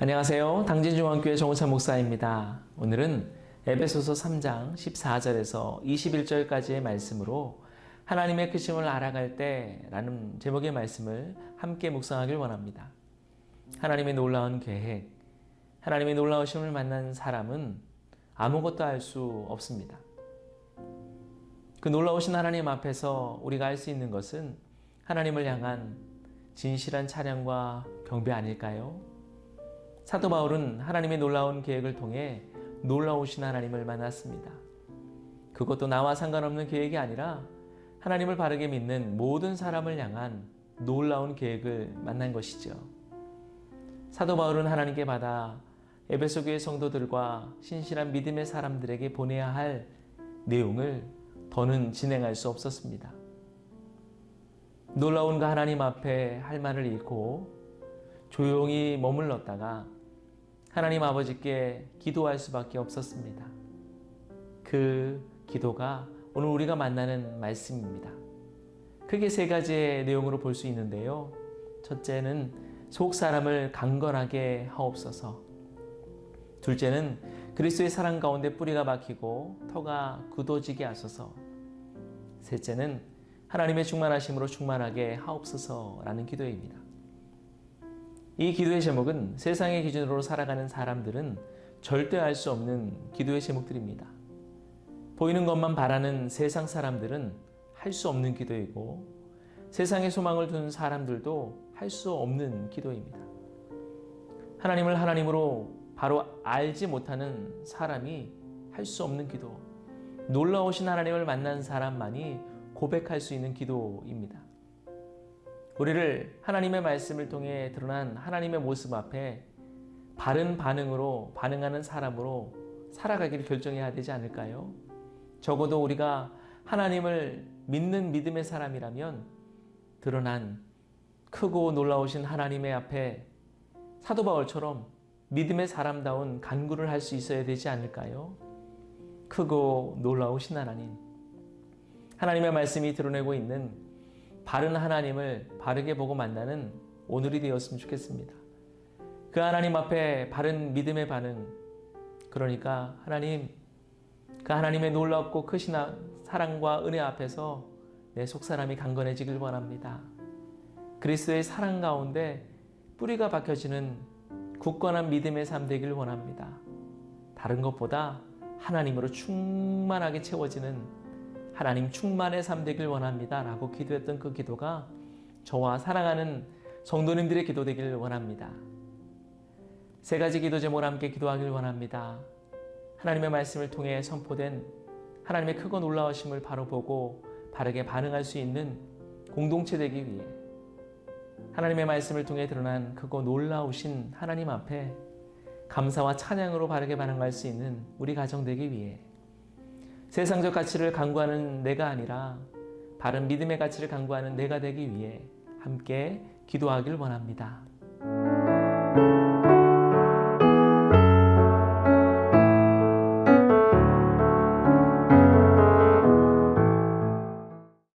안녕하세요. 당진중앙교회 정우찬 목사입니다. 오늘은 에베소서 3장 14절에서 21절까지의 말씀으로 하나님의 크심을 알아갈 때라는 제목의 말씀을 함께 묵상하길 원합니다. 하나님의 놀라운 계획, 하나님의 놀라우심을 만난 사람은 아무것도 알 수 없습니다. 그 놀라우신 하나님 앞에서 우리가 할 수 있는 것은 하나님을 향한 진실한 찬양과 경배 아닐까요? 사도 바울은 하나님의 놀라운 계획을 통해 놀라우신 하나님을 만났습니다. 그것도 나와 상관없는 계획이 아니라 하나님을 바르게 믿는 모든 사람을 향한 놀라운 계획을 만난 것이죠. 사도 바울은 하나님께 받아 에베소 교회 성도들과 신실한 믿음의 사람들에게 보내야 할 내용을 더는 진행할 수 없었습니다. 놀라운 그 하나님 앞에 할 말을 잃고 조용히 머물렀다가 하나님 아버지께 기도할 수밖에 없었습니다. 그 기도가 오늘 우리가 만나는 말씀입니다. 크게 세 가지의 내용으로 볼 수 있는데요. 첫째는 속 사람을 강건하게 하옵소서. 둘째는 그리스도의 사랑 가운데 뿌리가 박히고 터가 굳어지게 하소서. 셋째는 하나님의 충만하심으로 충만하게 하옵소서라는 기도입니다. 이 기도의 제목은 세상의 기준으로 살아가는 사람들은 절대 알 수 없는 기도의 제목들입니다. 보이는 것만 바라는 세상 사람들은 할 수 없는 기도이고 세상에 소망을 둔 사람들도 할 수 없는 기도입니다. 하나님을 하나님으로 바로 알지 못하는 사람이 할 수 없는 기도, 놀라우신 하나님을 만난 사람만이 고백할 수 있는 기도입니다. 우리를 하나님의 말씀을 통해 드러난 하나님의 모습 앞에 바른 반응으로 반응하는 사람으로 살아가기를 결정해야 되지 않을까요? 적어도 우리가 하나님을 믿는 믿음의 사람이라면 드러난 크고 놀라우신 하나님의 앞에 사도 바울처럼 믿음의 사람다운 간구를 할 수 있어야 되지 않을까요? 크고 놀라우신 하나님. 하나님의 말씀이 드러내고 있는 바른 하나님을 바르게 보고 만나는 오늘이 되었으면 좋겠습니다. 그 하나님 앞에 바른 믿음의 반응, 그러니까 하나님, 그 하나님의 놀랍고 크신 사랑과 은혜 앞에서 내 속사람이 강건해지길 원합니다. 그리스도의 사랑 가운데 뿌리가 박혀지는 굳건한 믿음의 삶 되길 원합니다. 다른 것보다 하나님으로 충만하게 채워지는 하나님 충만의 삶 되길 원합니다. 라고 기도했던 그 기도가 저와 사랑하는 성도님들의 기도 되길 원합니다. 세 가지 기도 제목을 함께 기도하길 원합니다. 하나님의 말씀을 통해 선포된 하나님의 크고 놀라우심을 바로 보고 바르게 반응할 수 있는 공동체 되기 위해 하나님의 말씀을 통해 드러난 크고 놀라우신 하나님 앞에 감사와 찬양으로 바르게 반응할 수 있는 우리 가정 되기 위해 세상적 가치를 강구하는 내가 아니라 바른 믿음의 가치를 강구하는 내가 되기 위해 함께 기도하길 원합니다.